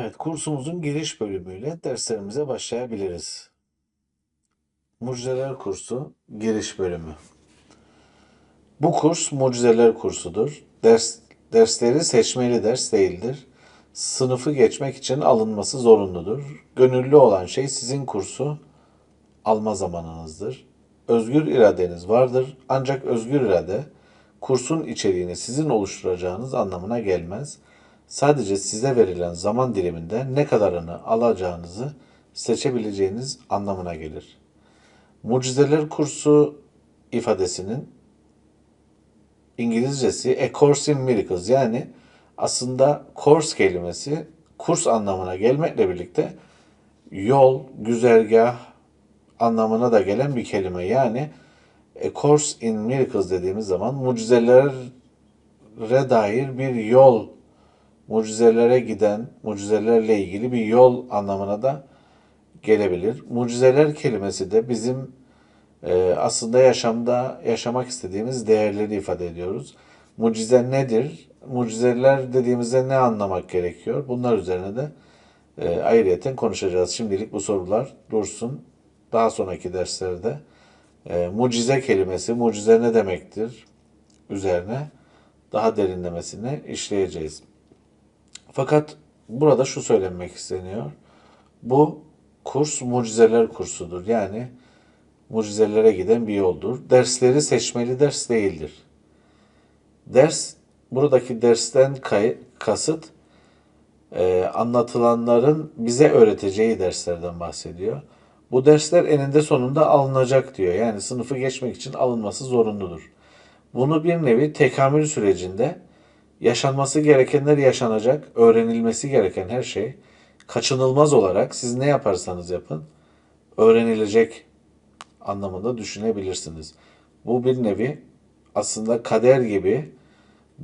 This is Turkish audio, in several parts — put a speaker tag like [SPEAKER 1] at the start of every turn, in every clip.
[SPEAKER 1] Evet, kursumuzun giriş bölümüyle derslerimize başlayabiliriz. Mucizeler Kursu giriş bölümü. Bu kurs mucizeler kursudur. Ders, dersleri seçmeli ders değildir. Sınıfı geçmek için alınması zorunludur. Gönüllü olan şey sizin kursu alma zamanınızdır. Özgür iradeniz vardır. Ancak özgür irade kursun içeriğini sizin oluşturacağınız anlamına gelmez. Sadece size verilen zaman diliminde ne kadarını alacağınızı seçebileceğiniz anlamına gelir. Mucizeler kursu ifadesinin İngilizcesi A Course in Miracles yani aslında course kelimesi kurs anlamına gelmekle birlikte yol, güzergah anlamına da gelen bir kelime. Yani A Course in Miracles dediğimiz zaman mucizelere dair bir yol, mucizelere giden, mucizelerle ilgili bir yol anlamına da gelebilir. Mucizeler kelimesi de bizim e, aslında yaşamda yaşamak istediğimiz değerleri ifade ediyoruz. Mucize nedir? Mucizeler dediğimizde ne anlamak gerekiyor? Bunlar üzerine de e, ayrıyeten konuşacağız. Şimdilik bu sorular dursun. Daha sonraki derslerde e, mucize kelimesi, mucize ne demektir? Üzerine daha derinlemesine işleyeceğiz. Fakat burada şu söylenmek isteniyor. Bu kurs mucizeler kursudur. Yani mucizelere giden bir yoldur. Dersleri seçmeli ders değildir. Ders, buradaki dersten kay, kasıt e, anlatılanların bize öğreteceği derslerden bahsediyor. Bu dersler eninde sonunda alınacak diyor. Yani sınıfı geçmek için alınması zorunludur. Bunu bir nevi tekamül sürecinde yaşanması gerekenler yaşanacak, öğrenilmesi gereken her şey kaçınılmaz olarak siz ne yaparsanız yapın öğrenilecek anlamında düşünebilirsiniz. Bu bir nevi aslında kader gibi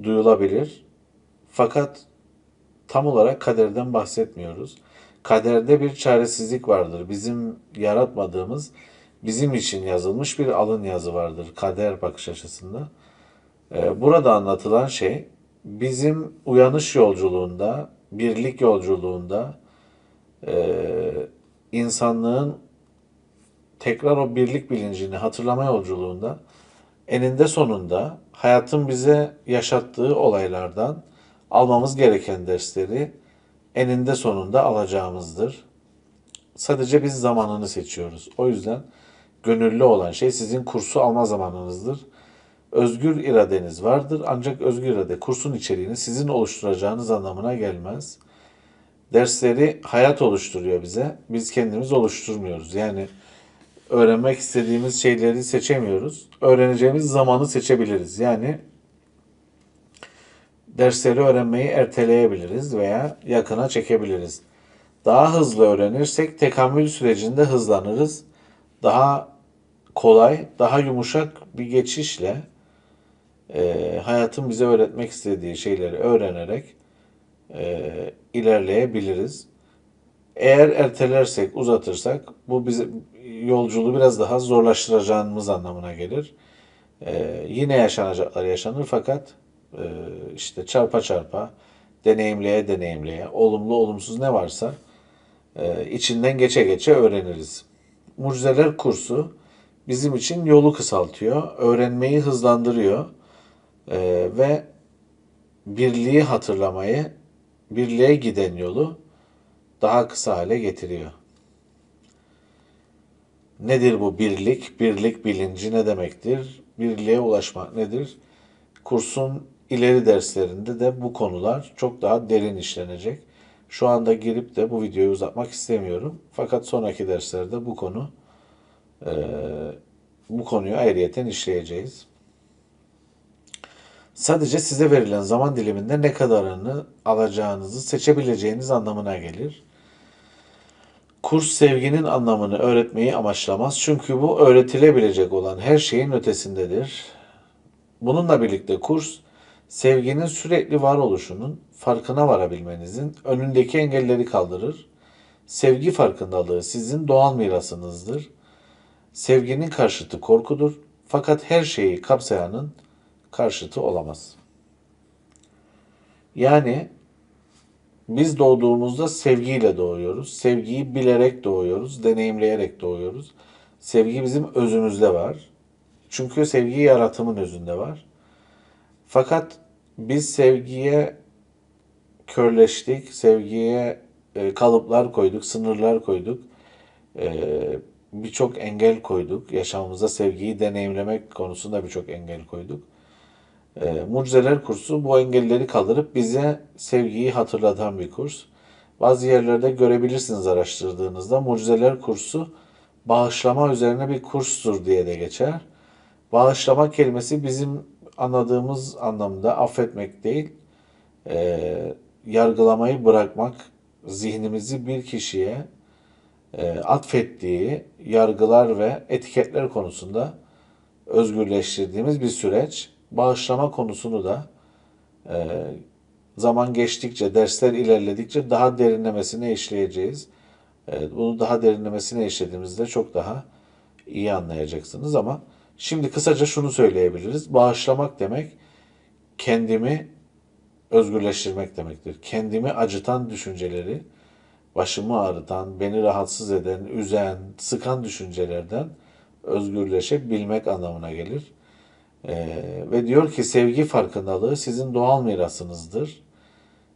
[SPEAKER 1] duyulabilir. Fakat tam olarak kaderden bahsetmiyoruz. Kaderde bir çaresizlik vardır. Bizim yaratmadığımız, bizim için yazılmış bir alın yazı vardır kader bakış açısında. Ee, Burada anlatılan şey bizim uyanış yolculuğunda, birlik yolculuğunda e, insanlığın tekrar o birlik bilincini hatırlama yolculuğunda eninde sonunda hayatın bize yaşattığı olaylardan almamız gereken dersleri eninde sonunda alacağımızdır. Sadece biz zamanını seçiyoruz. O yüzden gönüllü olan şey sizin kursu alma zamanınızdır. Özgür iradeniz vardır ancak özgür irade kursun içeriğini sizin oluşturacağınız anlamına gelmez. Dersleri hayat oluşturuyor bize. Biz kendimiz oluşturmuyoruz. Yani öğrenmek istediğimiz şeyleri seçemiyoruz. Öğreneceğimiz zamanı seçebiliriz. Yani dersleri öğrenmeyi erteleyebiliriz veya yakına çekebiliriz. Daha hızlı öğrenirsek tekamül sürecinde hızlanırız. Daha kolay, daha yumuşak bir geçişle e, hayatın bize öğretmek istediği şeyleri öğrenerek e, ilerleyebiliriz. Eğer ertelersek, uzatırsak bu bize yolculuğu biraz daha zorlaştıracağımız anlamına gelir. E, yine yaşanacaklar yaşanır fakat e, işte çarpa çarpa, deneyimleye deneyimleye, olumlu olumsuz ne varsa e, içinden geçe geçe öğreniriz. Mucizeler kursu bizim için yolu kısaltıyor, öğrenmeyi hızlandırıyor e, ve birliği hatırlamayı, birliğe giden yolu daha kısa hale getiriyor. Nedir bu birlik? Birlik bilinci ne demektir? Birliğe ulaşmak nedir? Kursun ileri derslerinde de bu konular çok daha derin işlenecek. Şu anda girip de bu videoyu uzatmak istemiyorum. Fakat sonraki derslerde bu konu e, bu konuyu ayrıyeten işleyeceğiz. Sadece size verilen zaman diliminde ne kadarını alacağınızı seçebileceğiniz anlamına gelir. Kurs sevginin anlamını öğretmeyi amaçlamaz. Çünkü bu öğretilebilecek olan her şeyin ötesindedir. Bununla birlikte kurs sevginin sürekli varoluşunun farkına varabilmenizin önündeki engelleri kaldırır. Sevgi farkındalığı sizin doğal mirasınızdır. Sevginin karşıtı korkudur. Fakat her şeyi kapsayanın karşıtı olamaz. Yani biz doğduğumuzda sevgiyle doğuyoruz. Sevgiyi bilerek doğuyoruz, deneyimleyerek doğuyoruz. Sevgi bizim özümüzde var. Çünkü sevgi yaratımın özünde var. Fakat biz sevgiye körleştik, sevgiye e, kalıplar koyduk, sınırlar koyduk. E, birçok engel koyduk. Yaşamımıza sevgiyi deneyimlemek konusunda birçok engel koyduk. E, Mucizeler kursu bu engelleri kaldırıp bize sevgiyi hatırlatan bir kurs. Bazı yerlerde görebilirsiniz araştırdığınızda. Mucizeler kursu bağışlama üzerine bir kurstur diye de geçer. Bağışlama kelimesi bizim anladığımız anlamda affetmek değil, e, yargılamayı bırakmak, zihnimizi bir kişiye e, atfettiği yargılar ve etiketler konusunda özgürleştirdiğimiz bir süreç. Bağışlama konusunu da e, zaman geçtikçe, dersler ilerledikçe daha derinlemesine işleyeceğiz. E, bunu daha derinlemesine işlediğimizde çok daha iyi anlayacaksınız ama şimdi kısaca şunu söyleyebiliriz. Bağışlamak demek kendimi özgürleştirmek demektir. Kendimi acıtan düşünceleri, başımı ağrıtan, beni rahatsız eden, üzen, sıkan düşüncelerden özgürleşebilmek anlamına gelir. Ee, ve diyor ki sevgi farkındalığı sizin doğal mirasınızdır.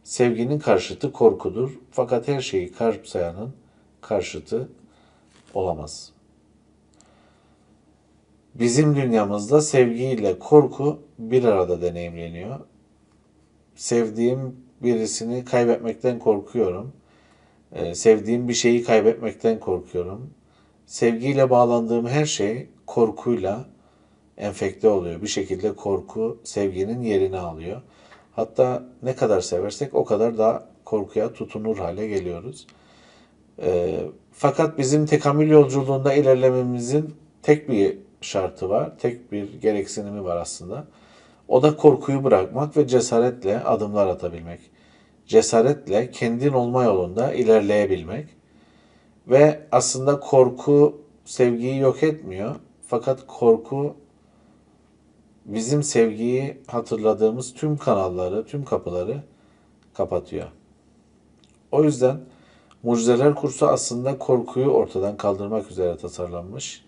[SPEAKER 1] Sevginin karşıtı korkudur. Fakat her şeyi kapsayanın karşıtı olamaz. Bizim dünyamızda sevgiyle korku bir arada deneyimleniyor. Sevdiğim birisini kaybetmekten korkuyorum. Ee, sevdiğim bir şeyi kaybetmekten korkuyorum. Sevgiyle bağlandığım her şey korkuyla enfekte oluyor. Bir şekilde korku sevginin yerini alıyor. Hatta ne kadar seversek o kadar da korkuya tutunur hale geliyoruz. E, fakat bizim tekamül yolculuğunda ilerlememizin tek bir şartı var, tek bir gereksinimi var aslında. O da korkuyu bırakmak ve cesaretle adımlar atabilmek. Cesaretle kendin olma yolunda ilerleyebilmek. Ve aslında korku sevgiyi yok etmiyor. Fakat korku bizim sevgiyi hatırladığımız tüm kanalları, tüm kapıları kapatıyor. O yüzden Mucizeler kursu aslında korkuyu ortadan kaldırmak üzere tasarlanmış.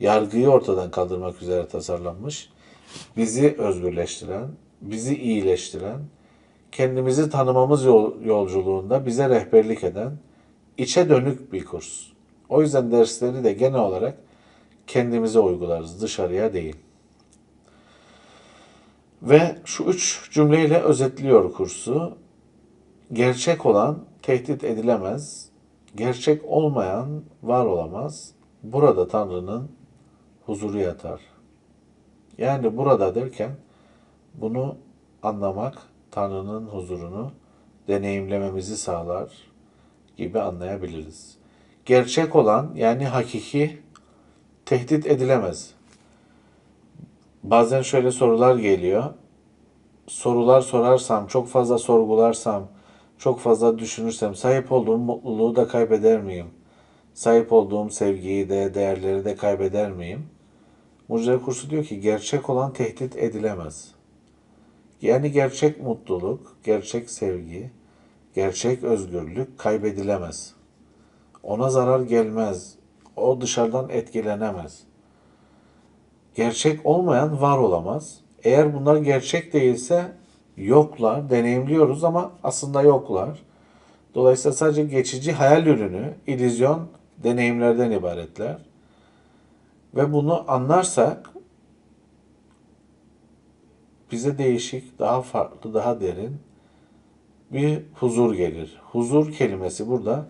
[SPEAKER 1] Yargıyı ortadan kaldırmak üzere tasarlanmış. Bizi özgürleştiren, bizi iyileştiren, kendimizi tanımamız yol, yolculuğunda bize rehberlik eden içe dönük bir kurs. O yüzden dersleri de genel olarak kendimize uygularız, dışarıya değil. Ve şu üç cümleyle özetliyor kursu. Gerçek olan tehdit edilemez, gerçek olmayan var olamaz. Burada Tanrı'nın huzuru yatar. Yani burada derken bunu anlamak Tanrı'nın huzurunu deneyimlememizi sağlar gibi anlayabiliriz. Gerçek olan yani hakiki tehdit edilemez. Bazen şöyle sorular geliyor. Sorular sorarsam, çok fazla sorgularsam, çok fazla düşünürsem sahip olduğum mutluluğu da kaybeder miyim? Sahip olduğum sevgiyi de, değerleri de kaybeder miyim? Mucize kursu diyor ki gerçek olan tehdit edilemez. Yani gerçek mutluluk, gerçek sevgi, gerçek özgürlük kaybedilemez. Ona zarar gelmez. O dışarıdan etkilenemez. Gerçek olmayan var olamaz. Eğer bunlar gerçek değilse yoklar, deneyimliyoruz ama aslında yoklar. Dolayısıyla sadece geçici hayal ürünü, illüzyon deneyimlerden ibaretler. Ve bunu anlarsak bize değişik, daha farklı, daha derin bir huzur gelir. Huzur kelimesi burada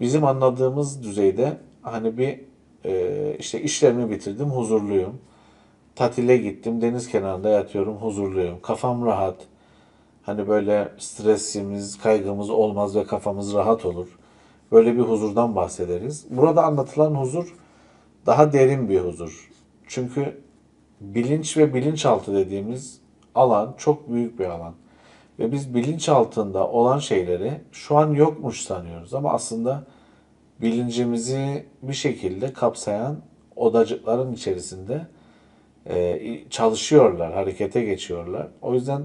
[SPEAKER 1] bizim anladığımız düzeyde hani bir e, işte işlerimi bitirdim, huzurluyum. Tatile gittim, deniz kenarında yatıyorum, huzurluyum. Kafam rahat. Hani böyle stresimiz, kaygımız olmaz ve kafamız rahat olur. Böyle bir huzurdan bahsederiz. Burada anlatılan huzur daha derin bir huzur. Çünkü bilinç ve bilinçaltı dediğimiz alan çok büyük bir alan. Ve biz bilinç altında olan şeyleri şu an yokmuş sanıyoruz ama aslında bilincimizi bir şekilde kapsayan odacıkların içerisinde e, çalışıyorlar, harekete geçiyorlar. O yüzden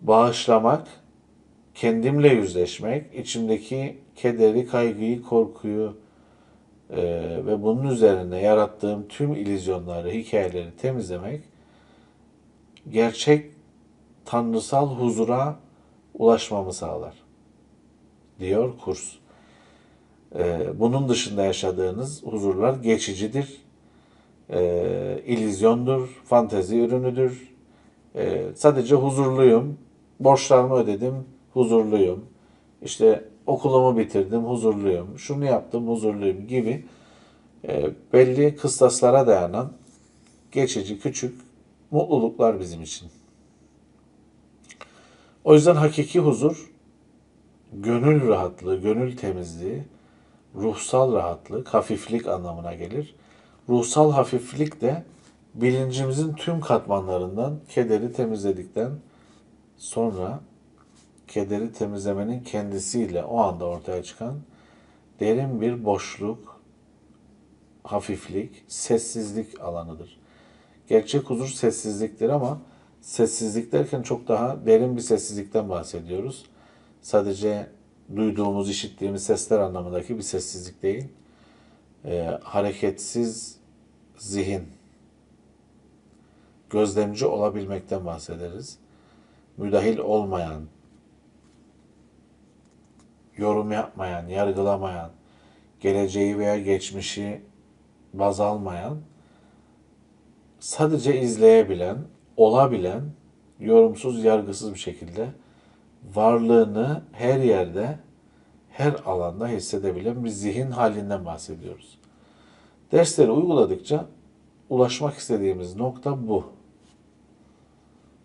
[SPEAKER 1] bağışlamak kendimle yüzleşmek, içimdeki kederi, kaygıyı, korkuyu e, ve bunun üzerine yarattığım tüm illüzyonları, hikayeleri temizlemek, gerçek tanrısal huzura ulaşmamı sağlar. Diyor kurs. E, bunun dışında yaşadığınız huzurlar geçicidir, e, illüzyondur, fantezi ürünüdür. E, sadece huzurluyum, borçlarımı ödedim, huzurluyum. İşte okulumu bitirdim, huzurluyum. Şunu yaptım, huzurluyum gibi e, belli kıstaslara dayanan geçici, küçük mutluluklar bizim için. O yüzden hakiki huzur, gönül rahatlığı, gönül temizliği, ruhsal rahatlık, hafiflik anlamına gelir. Ruhsal hafiflik de bilincimizin tüm katmanlarından kederi temizledikten sonra kederi temizlemenin kendisiyle o anda ortaya çıkan derin bir boşluk, hafiflik, sessizlik alanıdır. Gerçek huzur sessizliktir ama sessizlik derken çok daha derin bir sessizlikten bahsediyoruz. Sadece duyduğumuz, işittiğimiz sesler anlamındaki bir sessizlik değil. Ee, hareketsiz zihin, gözlemci olabilmekten bahsederiz. Müdahil olmayan, yorum yapmayan, yargılamayan, geleceği veya geçmişi baz almayan, sadece izleyebilen, olabilen, yorumsuz, yargısız bir şekilde varlığını her yerde, her alanda hissedebilen bir zihin halinden bahsediyoruz. Dersleri uyguladıkça ulaşmak istediğimiz nokta bu.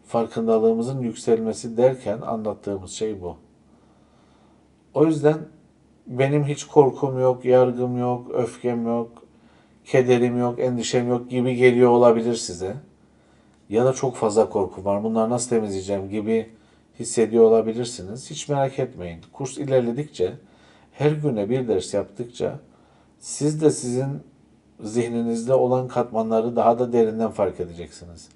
[SPEAKER 1] Farkındalığımızın yükselmesi derken anlattığımız şey bu. O yüzden benim hiç korkum yok, yargım yok, öfkem yok, kederim yok, endişem yok gibi geliyor olabilir size. Ya da çok fazla korku var, bunları nasıl temizleyeceğim gibi hissediyor olabilirsiniz. Hiç merak etmeyin. Kurs ilerledikçe, her güne bir ders yaptıkça siz de sizin zihninizde olan katmanları daha da derinden fark edeceksiniz.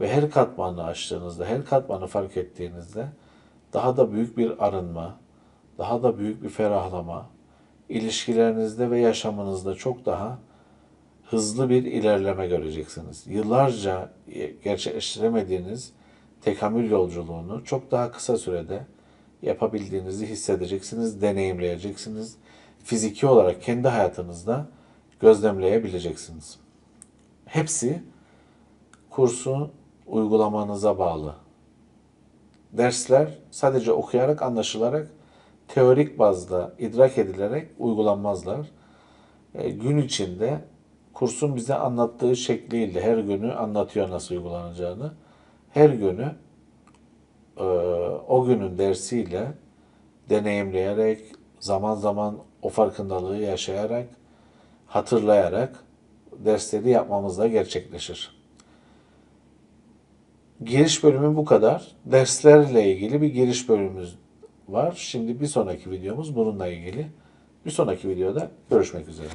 [SPEAKER 1] Ve her katmanı açtığınızda, her katmanı fark ettiğinizde daha da büyük bir arınma, daha da büyük bir ferahlama, ilişkilerinizde ve yaşamınızda çok daha hızlı bir ilerleme göreceksiniz. Yıllarca gerçekleştiremediğiniz tekamül yolculuğunu çok daha kısa sürede yapabildiğinizi hissedeceksiniz, deneyimleyeceksiniz. Fiziki olarak kendi hayatınızda gözlemleyebileceksiniz. Hepsi kursu uygulamanıza bağlı. Dersler sadece okuyarak, anlaşılarak, teorik bazda idrak edilerek uygulanmazlar. E, gün içinde kursun bize anlattığı şekliyle her günü anlatıyor nasıl uygulanacağını. Her günü e, o günün dersiyle deneyimleyerek, zaman zaman o farkındalığı yaşayarak, hatırlayarak dersleri yapmamızla gerçekleşir. Giriş bölümü bu kadar. Derslerle ilgili bir giriş bölümümüz var. Şimdi bir sonraki videomuz bununla ilgili. Bir sonraki videoda görüşmek üzere.